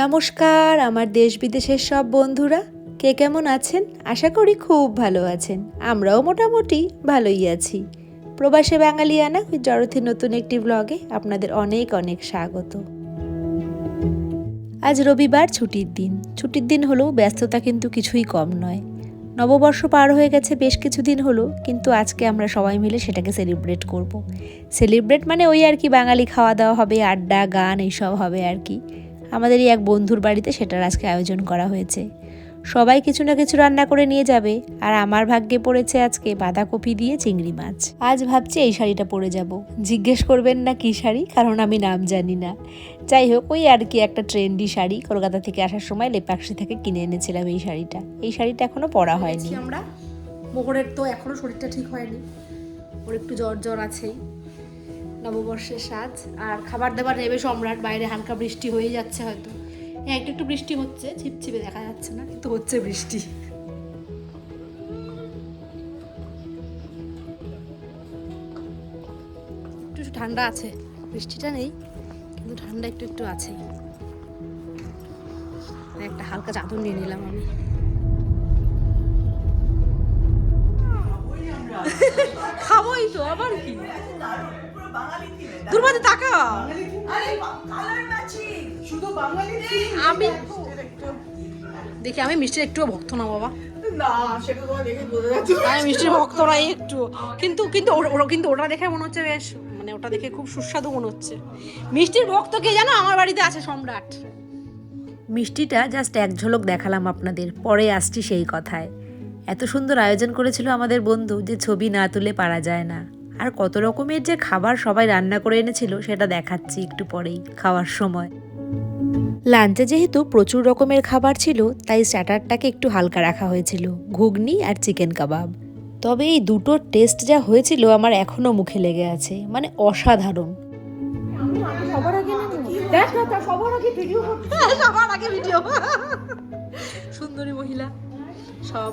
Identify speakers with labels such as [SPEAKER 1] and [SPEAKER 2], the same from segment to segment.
[SPEAKER 1] নমস্কার, আমার দেশ বিদেশের সব বন্ধুরা। কে কেমন আছেন? আশা করি খুব ভালো আছেন। আমরাও মোটামুটি ভালোই আছি। প্রবাসে বাঙালিয়ানা জড়থির নতুন একটি ব্লগে আপনাদের অনেক অনেক স্বাগত। আজ রবিবার ছুটির দিন। ছুটির দিন হলেও ব্যস্ততা কিন্তু কিছুই কম নয়। নববর্ষ পার হয়ে গেছে বেশ কিছুদিন হলো, কিন্তু আজকে আমরা সবাই মিলে সেটাকে সেলিব্রেট করব। সেলিব্রেট মানে ওই আর কি বাঙালি খাওয়া দাওয়া হবে, আড্ডা, গান, এইসব হবে আর কি। আমাদেরই এক বন্ধুর বাড়িতে সেটার আজকে আয়োজন করা হয়েছে। সবাই কিছু না কিছু রান্না করে নিয়ে যাবে আর আমার ভাগ্যে পড়েছে আজকে বাঁধাকপি দিয়ে চিংড়ি মাছ। আজ ভাবছি এই শাড়িটা পরে যাব। জিজ্ঞেস করবেন না কী শাড়ি কারণ আমি নাম জানি না। যাই হোক ওই আর কি একটা ট্রেন্ডি শাড়ি। কলকাতা থেকে আসার সময় লেপাক্সি থেকে কিনে এনেছিলাম এই শাড়িটা। এই শাড়িটা এখনও পরা হয়নি।
[SPEAKER 2] আমরা। মোহরের তো এখনও শরীরটা ঠিক হয়নি। ওর একটু জ্বর জ্বর আছেই নববর্ষের সাজ। আর খাবার দাবার নেবে সম্রাট, বাইরে হালকা বৃষ্টি হয়ে যাচ্ছে হয়তো। হ্যাঁ একটু একটু বৃষ্টি হচ্ছে, ছিপছিপে দেখা যাচ্ছে না, কিন্তু হচ্ছে বৃষ্টি। একটু ঠান্ডা আছে, বৃষ্টিটা নেই, কিন্তু ঠান্ডা একটু একটু আছে। একটা হালকা চাদর নিয়ে নিলাম আমি। খাবোই তো, আবার কি? দুর্বাদে টাকা
[SPEAKER 3] শুধু বাঙালি
[SPEAKER 2] আমি দেখি আমি মিষ্টির একটুও ভক্ত না বাবা।
[SPEAKER 3] না সেটা তোমার দেখে বোঝা যাচ্ছে
[SPEAKER 2] আমি মিষ্টির ভক্ত নাই একটু। কিন্তু কিন্তু ওর- ওর কিন্তু ওটা দেখে মনে হচ্ছে বেশ মানে ওটা দেখে খুব সুস্বাদু মনে হচ্ছে। মিষ্টির ভক্ত কে জানো? আমার বাড়িতে আছে সম্রাট।
[SPEAKER 1] মিষ্টিটা জাস্ট এক ঝলক দেখালাম আপনাদের পরে আসছি সেই কথায়। এত সুন্দর আয়োজন করেছিল আমাদের বন্ধু যে ছবি না তুলে পারা যায় না। আর কত রকমের যে খাবার সবাই রান্না করে এনেছিল, সেটা দেখাচ্ছি একটু পরেই, খাওয়ার সময়। লাঞ্চে যেহেতু প্রচুর রকমের খাবার ছিল, তাই স্টার্টারটাকে একটু হালকা রাখা হয়েছিল, ঘুগনি আর চিকেন কাবাব। তবে এই দুটোর টেস্ট যা হয়েছিল, আমার এখনও মুখে লেগে আছে মানে অসাধারণ।
[SPEAKER 2] সুন্দরী মহিলা, সব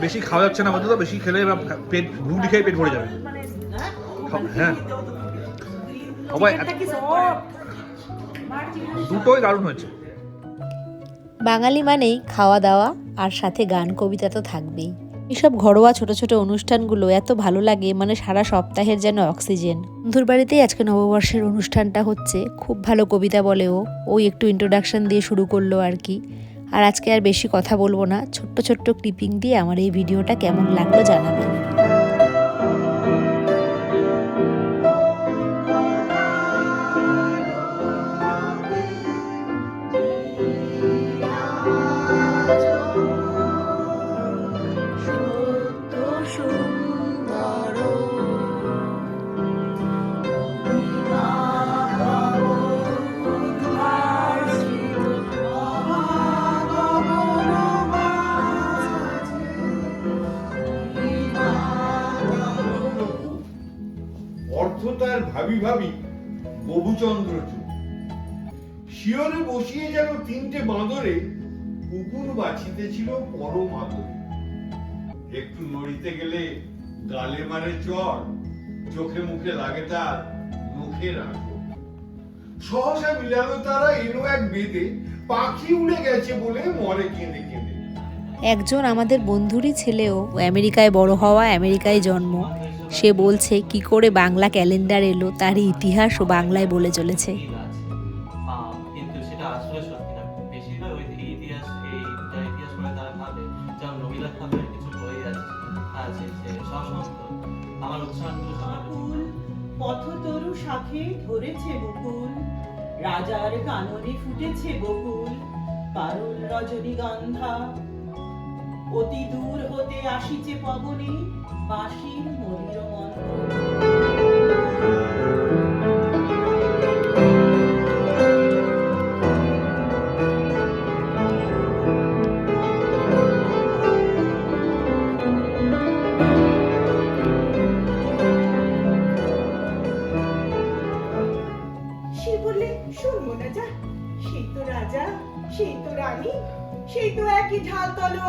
[SPEAKER 4] বেশি খাওয়া যাচ্ছে না তো বেশি খেলে পেট ঘুগনি খেয়ে পেট ভরে যাবে। হ্যাঁ। দুটোই দারুণ হয়েছে।
[SPEAKER 1] বাঙালি মানেই খাওয়া দাওয়া আর সাথে গান, কবিতা তো থাকবেই। এসব ঘরোয়া ছোট ছোট অনুষ্ঠানগুলো এত ভালো লাগে মানে সারা সপ্তাহের যেন অক্সিজেন। বন্ধুর বাড়িতেই আজকে নববর্ষের অনুষ্ঠানটা হচ্ছে, খুব ভালো কবিতা বলেও। ওই একটু ইন্ট্রোডাকশন দিয়ে শুরু করল আর কি। আর আজকে আর বেশি কথা বলব না। ছোট্ট ছোট্ট ক্লিপিং দিয়ে আমার এই ভিডিওটা কেমন লাগল জানাবেন।
[SPEAKER 5] শিয়রে বসিয়ে যেন তিনটে বাঁদরে কুকুর বাছিতেছিল পরম আদরে একটু নড়িতে গেলে গালে মারে চড় চোখে মুখে লাগে তার মুখে রাখো সহসা মিলালো তারা এলো এক বেদে, পাখি উড়ে গেছে বলে মরে কেঁদে কেঁদে।
[SPEAKER 1] একজন আমাদের বন্ধুরই ছেলেও আমেরিকায় বড় হওয়া আমেরিকায় জন্ম। সে বলছে, কি করে বাংলা ক্যালেন্ডার এলো তার ইতিহাস ও বাংলায় বলে চলেছে।
[SPEAKER 3] আকুল, পথতরু শাখে ধরেছে বকুল। রাজার কাননে ফুটেছে বকুল, পারুল রজনীগন্ধা। অতি দূর হতে আসিছে পবনে, বাঁশির মধুর মন্ত্র।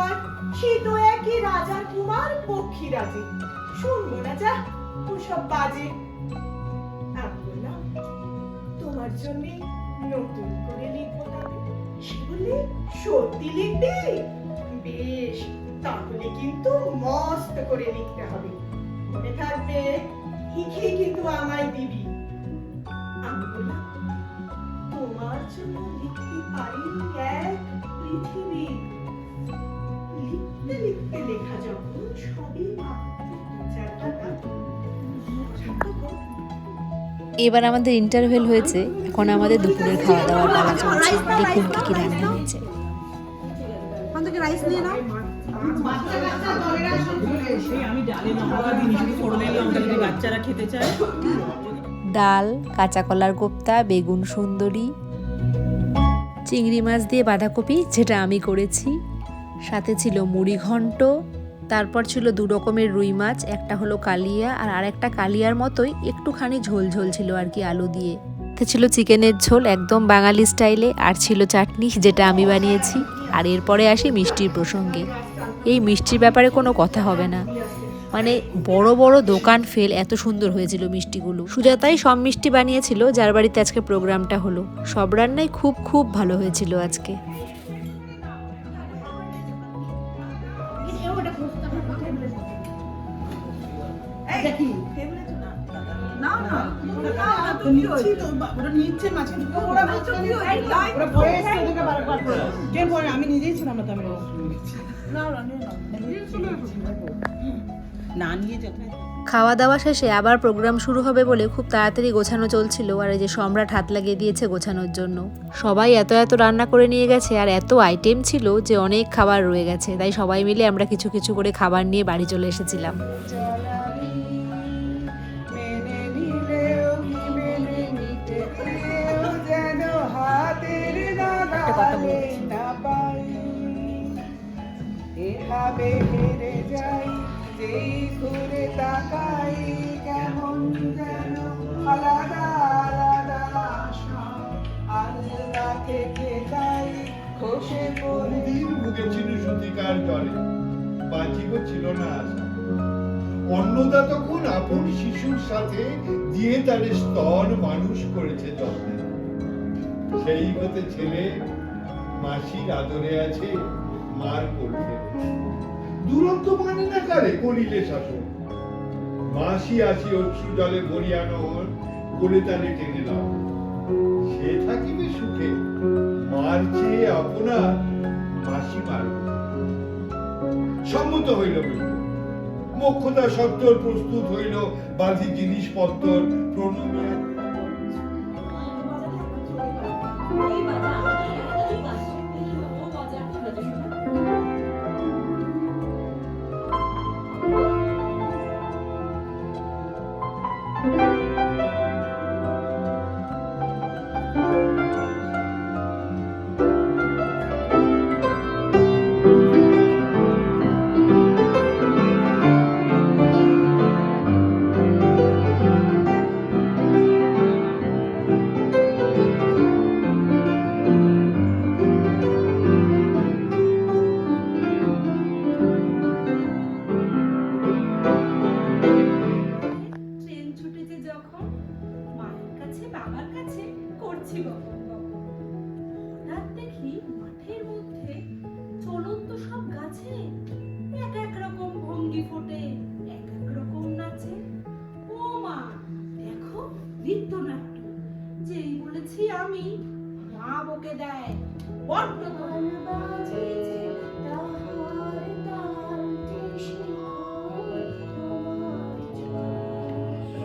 [SPEAKER 3] তলোয়ার সেই তো একই কুমার পক্ষী রাজে। শুনব না যা, ওসব বাজে। তোমার জন্য নতুন করে লিখব সে বললে, সত্যি লিখবে? বেশ, তাহলে কিন্তু মস্ত করে লিখতে হবে। মনে থাকবে, লিখে কিন্তু আমায় দিবি। আমি বললাম তোমার জন্য লিখতে পারি এক পৃথিবী। লিখতে লিখতে লেখা যখন সবই
[SPEAKER 1] এবার আমাদের ইন্টারভেল হয়েছে এখন আমাদের দুপুরের খাওয়া দাওয়ার পালা চলছে। দেখুন কি কি রান্না হয়েছে।
[SPEAKER 2] রাইস নিয়ে নাও।
[SPEAKER 6] ডাল
[SPEAKER 1] কাঁচা কলার কোপ্তা বেগুন সুন্দরী চিংড়ি মাছ দিয়ে বাঁধাকপি যেটা আমি করেছি। সাথে ছিল মুড়ি ঘন্ট, তারপর ছিল দু রকমের রুই মাছ, একটা হলো কালিয়া আর আরেকটা কালিয়ার মতোই একটুখানি ঝোল ঝোল ছিল আর কি আলু দিয়ে। এতে ছিল চিকেনের ঝোল একদম বাঙালি স্টাইলে আর ছিল চাটনি যেটা আমি বানিয়েছি। আর এরপরে আসি মিষ্টির প্রসঙ্গে। এই মিষ্টির ব্যাপারে কোনো কথা হবে না। মানে বড় বড় দোকান ফেল এত সুন্দর হয়েছিল মিষ্টিগুলো। সুজাতাই সব মিষ্টি বানিয়েছিল, যার বাড়িতে আজকে প্রোগ্রামটা হলো। সব রান্নাই খুব খুব ভালো হয়েছিল আজকে।
[SPEAKER 6] কি? আমি নিজেই ছিলাম না তো না নিয়ে যেতে
[SPEAKER 1] খাওয়া দাওয়া শেষে আবার প্রোগ্রাম শুরু হবে বলে খুব তাড়াতাড়ি গোছানো চলছিল আর এই যে সম্রাট হাত লাগিয়ে দিয়েছে গোছানোর জন্য। সবাই এত এত রান্না করে নিয়ে গেছে আর এত আইটেম ছিল যে অনেক খাবার রয়ে গেছে। তাই সবাই মিলে আমরা কিছু কিছু করে খাবার নিয়ে বাড়ি চলে এসেছিলাম।
[SPEAKER 3] নাগালে না পাই এভাবে হেরে যাই যেই ঘুরে তাকাই কেমন যেন আলাদা আলাদা আশা। থেকে যাই খসে পড়ে।
[SPEAKER 5] ভুগেছিল সত্যিকার জলে বাঁচিব ছিল না আশা। অন্নদা তখন আপন শিশুর সাথে দিয়ে তার স্তন মানুষ করেছে যত্নে। সেই হতে ছেলে মাসির আদরে আছে, মার করছে দুরন্ত মানে না কারে করিলে শাসন? মাসি আসি অশ্রু জলে ভরিয়ানোর কোলে তালে টেনে নাও। সে থাকিবে সুখে, মার চেয়ে আপনার মাসি মার সম্মত হইল মোক্ষদা সত্তর প্রস্তুত হইল বাজি জিনিসপত্র প্রণমিয়া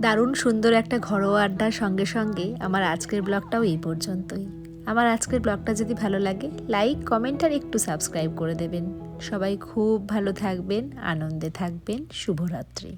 [SPEAKER 1] দারুণ সুন্দর একটা ঘরোয়া আড্ডার সঙ্গে সঙ্গে আমার আজকের ব্লগটাও এই পর্যন্তই। আমার আজকের ব্লগটা যদি ভালো লাগে লাইক কমেন্ট আর একটু সাবস্ক্রাইব করে দেবেন। সবাই খুব ভালো থাকবেন আনন্দে থাকবেন। শুভরাত্রি।